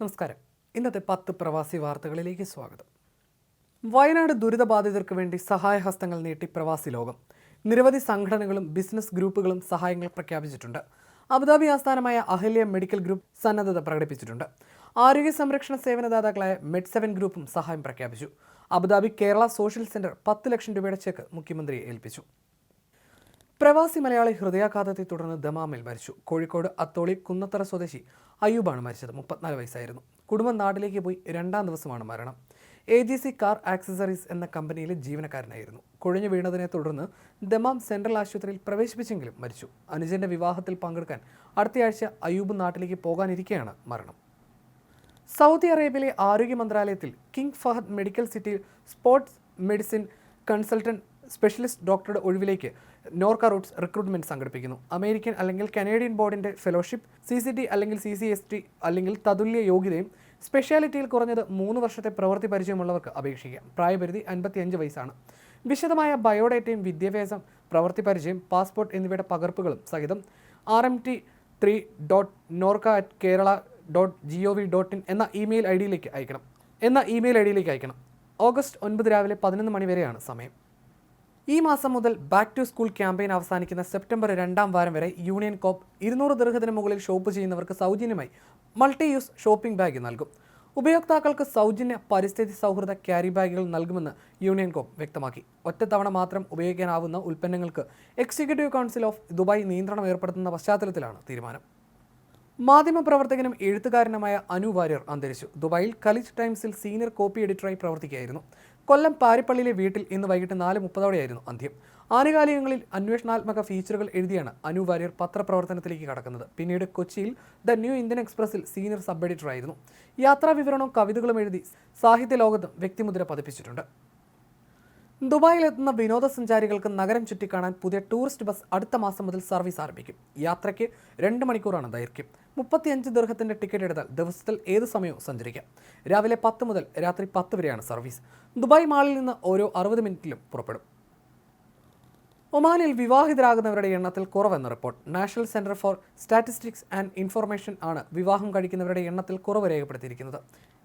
നമസ്കാരം. ഇന്നത്തെ പത്ത് പ്രവാസി വാർത്തകളിലേക്ക് സ്വാഗതം. വയനാട് ദുരിതബാധിതർക്ക് വേണ്ടി സഹായഹസ്തങ്ങൾ നീട്ടി പ്രവാസി ലോകം. നിരവധി സംഘടനകളും ബിസിനസ് ഗ്രൂപ്പുകളും സഹായങ്ങൾ പ്രഖ്യാപിച്ചിട്ടുണ്ട്. അബുദാബി ആസ്ഥാനമായ അഹല്യ മെഡിക്കൽ ഗ്രൂപ്പ് സന്നദ്ധത പ്രകടിപ്പിച്ചിട്ടുണ്ട്. ആരോഗ്യ സംരക്ഷണ സേവനദാതാക്കളായ മെഡ് സെവൻ ഗ്രൂപ്പും സഹായം പ്രഖ്യാപിച്ചു. അബുദാബി കേരള സോഷ്യൽ സെന്റർ പത്ത് ലക്ഷം രൂപയുടെ ചെക്ക് മുഖ്യമന്ത്രിയെ ഏൽപ്പിച്ചു. പ്രവാസി മലയാളി ഹൃദയാഘാതത്തെ തുടർന്ന് ദമാമിൽ മരിച്ചു. കോഴിക്കോട് അത്തോളി കുന്നത്തറ സ്വദേശി അയ്യൂബാണ് മരിച്ചത്. മുപ്പത്തിനാല് വയസ്സായിരുന്നു. കുടുംബം നാട്ടിലേക്ക് പോയി രണ്ടാം ദിവസമാണ് മരണം. A G C car accessories എന്ന കമ്പനിയിലെ ജീവനക്കാരനായിരുന്നു. കുഴഞ്ഞു വീണതിനെ തുടർന്ന് ദമാം സെൻട്രൽ ആശുപത്രിയിൽ പ്രവേശിപ്പിച്ചെങ്കിലും മരിച്ചു. അനുജന്റെ വിവാഹത്തിൽ പങ്കെടുക്കാൻ അടുത്തയാഴ്ച അയ്യൂബ് നാട്ടിലേക്ക് പോകാനിരിക്കെയാണ് മരണം. സൗദി അറേബ്യയിലെ ആരോഗ്യ മന്ത്രാലയത്തിൽ കിങ് ഫഹദ് മെഡിക്കൽ സിറ്റിയിൽ സ്പോർട്സ് മെഡിസിൻ കൺസൾട്ടന്റ് സ്പെഷ്യലിസ്റ്റ് ഡോക്ടറുടെ ഒഴിവിലേക്ക് നോർക്ക റൂട്ട്സ് റിക്രൂട്ട്മെന്റ് സംഘടിപ്പിക്കുന്നു. അമേരിക്കൻ അല്ലെങ്കിൽ കനേഡിയൻ ബോർഡിന്റെ ഫെലോഷിപ്പ് സി സി ടി അല്ലെങ്കിൽ സി സി എസ് ടി അല്ലെങ്കിൽ തതുല്യ യോഗ്യതയും സ്പെഷ്യാലിറ്റിയിൽ കുറഞ്ഞത് മൂന്ന് വർഷത്തെ പ്രവൃത്തി പരിചയമുള്ളവർക്ക് അപേക്ഷിക്കാം. പ്രായപരിധി അൻപത്തിയഞ്ച് വയസ്സാണ്. വിശദമായ ബയോഡേറ്റയും വിദ്യാഭ്യാസം പ്രവൃത്തി പരിചയം പാസ്പോർട്ട് എന്നിവയുടെ പകർപ്പുകളും സഹിതം R M T three dot Norka at Kerala dot G O V dot in എന്ന ഇമെയിൽ ഐ ഡിയിലേക്ക് അയക്കണം. എന്ന ഇമെയിൽ ഐ ഡിയിലേക്ക് അയക്കണം. ഓഗസ്റ്റ് ഒൻപത് രാവിലെ പതിനൊന്ന് മണി വരെയാണ് സമയം. ഈ മാസം മുതൽ ബാക്ക് ടു സ്കൂൾ ക്യാമ്പയിൻ അവസാനിക്കുന്ന സെപ്റ്റംബർ രണ്ടാം വാരം വരെ യൂണിയൻ കോപ്പ് ഇരുന്നൂറ് ദീർഘത്തിന് മുകളിൽ ഷോപ്പ് ചെയ്യുന്നവർക്ക് സൗജന്യമായി മൾട്ടി യൂസ് ഷോപ്പിംഗ് ബാഗ് നൽകും. ഉപയോക്താക്കൾക്ക് സൗജന്യ പരിസ്ഥിതി സൗഹൃദ ക്യാരി ബാഗുകൾ നൽകുമെന്ന് യൂണിയൻ കോപ്പ് വ്യക്തമാക്കി. ഒറ്റത്തവണ മാത്രം ഉപയോഗിക്കാനാവുന്ന ഉൽപ്പന്നങ്ങൾക്ക് എക്സിക്യൂട്ടീവ് കൗൺസിൽ ഓഫ് ദുബായ് നിയന്ത്രണം ഏർപ്പെടുത്തുന്ന പശ്ചാത്തലത്തിലാണ് തീരുമാനം. മാധ്യമപ്രവർത്തകനും എഴുത്തുകാരനുമായ അനു വാര്യർ അന്തരിച്ചു. ദുബായിൽ കലിജ് ടൈംസിൽ സീനിയർ കോപ്പി എഡിറ്ററായി പ്രവർത്തിക്കുകയായിരുന്നു. കൊല്ലം പാരിപ്പള്ളിയിലെ വീട്ടിൽ ഇന്ന് വൈകിട്ട് നാല് മുപ്പതോടെയായിരുന്നു അന്ത്യം. ആനുകാലികങ്ങളിൽ അന്വേഷണാത്മക ഫീച്ചറുകൾ എഴുതിയാണ് അനു വാര്യർ പത്രപ്രവർത്തനത്തിലേക്ക് കടക്കുന്നത്. പിന്നീട് കൊച്ചിയിൽ ദ ന്യൂ ഇന്ത്യൻ എക്സ്പ്രസിൽ സീനിയർ സബ് എഡിറ്ററായിരുന്നു. യാത്രാ വിവരണവും കവിതകളും എഴുതി സാഹിത്യ ലോകത്തും വ്യക്തിമുദ്ര പതിപ്പിച്ചിട്ടുണ്ട്. ദുബായിലെത്തുന്ന വിനോദസഞ്ചാരികൾക്ക് നഗരം ചുറ്റിക്കാണാൻ പുതിയ ടൂറിസ്റ്റ് ബസ് അടുത്ത മാസം മുതൽ സർവീസ് ആരംഭിക്കും. യാത്രയ്ക്ക് രണ്ട് മണിക്കൂറാണ് ദൈർഘ്യം. മുപ്പത്തിയഞ്ച് ദീർഘത്തിന്റെ ടിക്കറ്റ് എടുത്താൽ ദിവസത്തിൽ ഏത് സമയവും സഞ്ചരിക്കാം. രാവിലെ പത്ത് മുതൽ രാത്രി പത്ത് വരെയാണ് സർവീസ്. ദുബായ് മാളിൽ നിന്ന് ഓരോ അറുപത് മിനിറ്റിലും പുറപ്പെടും. ഒമാനിൽ വിവാഹിതരാകുന്നവരുടെ എണ്ണത്തിൽ കുറവെന്ന report. National Centre for Statistics and Information ആണ് വിവാഹം കഴിക്കുന്നവരുടെ എണ്ണത്തിൽ കുറവ് രേഖപ്പെടുത്തിയിരിക്കുന്നത്.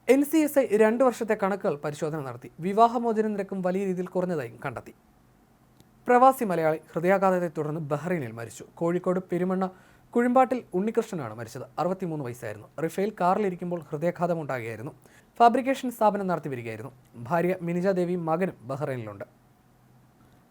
എൻ സി എസ് ഐ രണ്ട് വർഷത്തെ കണക്കുകൾ പരിശോധന നടത്തി. വിവാഹമോചന നിരക്കും വലിയ രീതിയിൽ കുറഞ്ഞതായും കണ്ടെത്തി. പ്രവാസി മലയാളി ഹൃദയാഘാതത്തെ തുടർന്ന് ബഹ്റൈനിൽ മരിച്ചു. കോഴിക്കോട് പെരുമണ്ണ കുഴിമ്പാട്ടിൽ ഉണ്ണികൃഷ്ണനാണ് മരിച്ചത്. അറുപത്തിമൂന്ന് വയസ്സായിരുന്നു. റിഫേൽ കാറിലിരിക്കുമ്പോൾ ഹൃദയാഘാതമുണ്ടാകുകയായിരുന്നു. ഫാബ്രിക്കേഷൻ സ്ഥാപനം നടത്തി വരികയായിരുന്നു ഭാര്യ മിനിജ മകനും ബഹ്റൈനിലുണ്ട്.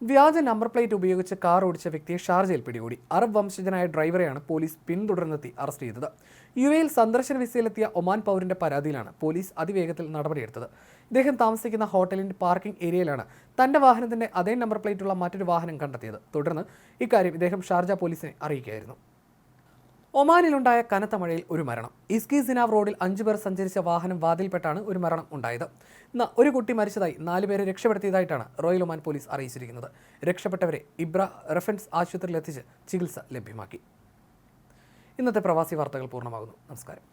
വ്യാജ നമ്പർ പ്ലേറ്റ് ഉപയോഗിച്ച് കാർ ഓടിച്ച വ്യക്തിയെ ഷാർജയിൽ പിടികൂടി. അറബ് വംശജനായ ഡ്രൈവറെയാണ് പോലീസ് പിന്തുടർന്നെത്തി അറസ്റ്റ് ചെയ്തത്. യു എയിൽ സന്ദർശന വിസയിലെത്തിയ ഒമാൻ പൗരന്റെ പരാതിയിലാണ് പോലീസ് അതിവേഗത്തിൽ നടപടിയെടുത്തത്. ഇദ്ദേഹം താമസിക്കുന്ന ഹോട്ടലിന്റെ പാർക്കിംഗ് ഏരിയയിലാണ് തന്റെ വാഹനത്തിന്റെ അതേ നമ്പർ പ്ലേറ്റുള്ള മറ്റൊരു വാഹനം കണ്ടെത്തിയത്. തുടർന്ന് ഇക്കാര്യം ഇദ്ദേഹം ഷാർജ പോലീസിനെ അറിയിക്കുകയായിരുന്നു. ഒമാനിലുണ്ടായ കനത്ത മഴയിൽ ഒരു മരണം. ഇസ്കി സിനാവ് റോഡിൽ അഞ്ചു പേർ സഞ്ചരിച്ച വാഹനം വാതിൽപ്പെട്ടാണ് ഒരു മരണം ഉണ്ടായത്. ഒരു കുട്ടി മരിച്ചതായി നാലുപേരെ രക്ഷപ്പെടുത്തിയതായിട്ടാണ് റോയൽ ഒമാൻ പോലീസ് അറിയിച്ചിരിക്കുന്നത്. രക്ഷപ്പെട്ടവരെ ഇബ്ര റെഫൻസ് ആശുപത്രിയിൽ എത്തിച്ച് ചികിത്സ ലഭ്യമാക്കി. ഇന്നത്തെ പ്രവാസി വാർത്തകൾ പൂർണമാകുന്നു. നമസ്കാരം.